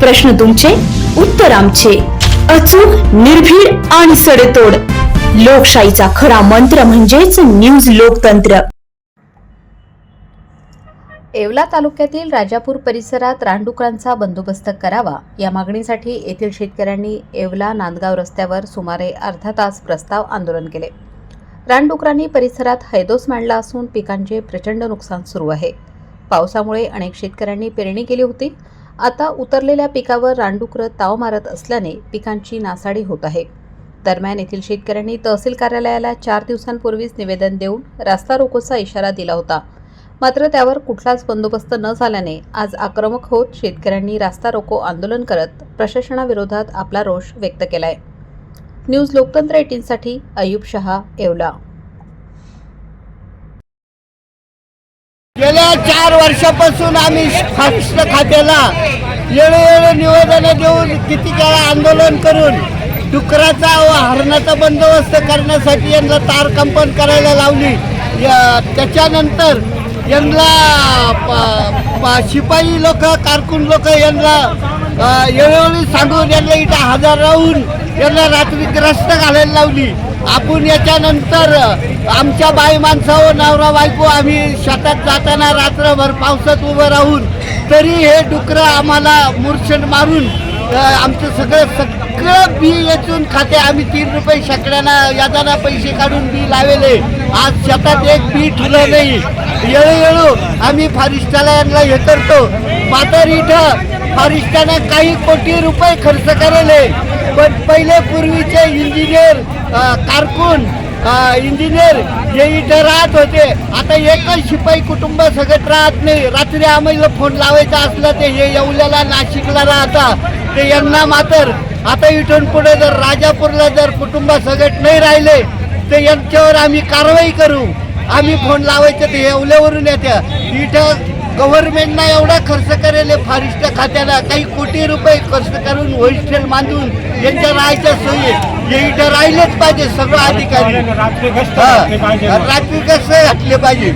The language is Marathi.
प्रश्न तुमचे उत्तर आमचे. अचूक निर्भीड आणि सडेतोड. लोकशाहीचा खरा मंत्र म्हणजेच न्यूज लोकतंत्र. येवला तालुक्यातील राजापूर परिसरात रानडुकरांचा बंदोबस्त करावा या मागणीसाठी येथील शेतकऱ्यांनी येवला नांदगाव रस्त्यावर सुमारे अर्धा तास प्रस्ताव आंदोलन केले. रानडुकरांनी परिसरात हैदोस मांडला असून पिकांचे प्रचंड नुकसान सुरू आहे. पावसामुळे अनेक शेतकऱ्यांनी पेरणी केली होती आता उतरलेल्या पिकावर रानडुकरं ताव मारत असल्याने पिकांची नासाडी होत आहे. दरम्यान येथील शेतकऱ्यांनी तहसील कार्यालयाला चार दिवसांपूर्वीच निवेदन देऊन रास्ता रोकोचा इशारा दिला होता. मात्र त्यावर कुठलाच बंदोबस्त न झाल्याने आज आक्रमक होत शेतकऱ्यांनी रास्ता रोको आंदोलन करत प्रशासनाविरोधात आपला रोष व्यक्त केलाय. न्यूज लोकतंत्र एटीनसाठी अयुब शहा येवला. गेल्या चार वर्षापासून आम्ही फास्ट खात्याला वेळोवेळी निवेदनं देऊन किती वेळा आंदोलन करून डुकराचा व हरणाचा बंदोबस्त करण्यासाठी यांना तार कंपन करायला लावली. या- त्याच्यानंतर यांना प- शिपाई लोक कारकून लोक यांना अ, वेळोवेळी सांगून यांना इथं हजर राहून यांना रात्री ग्रस्त घालायला लावली. आपण याच्यानंतर आमच्या बाई माणसावर नवरा बायको आम्ही शेतात जाताना रात्रभर पावसात उभं राहून तरी हे डुकरं आम्हाला मुरशण मारून आमचं सगळं सगळं बी वेचून खाते. आम्ही तीन रुपये शेकड्यांना यादाना पैसे काढून बी लावेले. आज शेतात एक बी ठुलं नाही. येळोवेळो आम्ही फारिस्टाला यांना हे करतो. पातर इथं फारिस्टानं काही कोटी रुपये खर्च केलेले पण पहिले पूर्वीचे इंजिनियर कारकून इंजिनियर जे इथं राहत होते. आता एकच शिपाई कुटुंब सगळं राहत नाही. रात्री आम्हाला फोन लावायचा असला ते हे येवल्याला नाशिकला राहता. ते यांना मात्र. आता इथून पुढे जर राजापूरला जर कुटुंब सगळं नाही राहिले तर यांच्यावर आम्ही कारवाई करू. आम्ही फोन लावायचे ते येवल्यावरून येत्या. इथं गव्हर्नमेंटनं एवढा खर्च करेल फारिस्ट खात्याला काही कोटी रुपये खर्च करून होस्टेल बांधून यांच्या राहायच्या सोयी हे इथं राहिलेच पाहिजे सगळं अधिकारी. रात्री कसं घातले पाहिजे.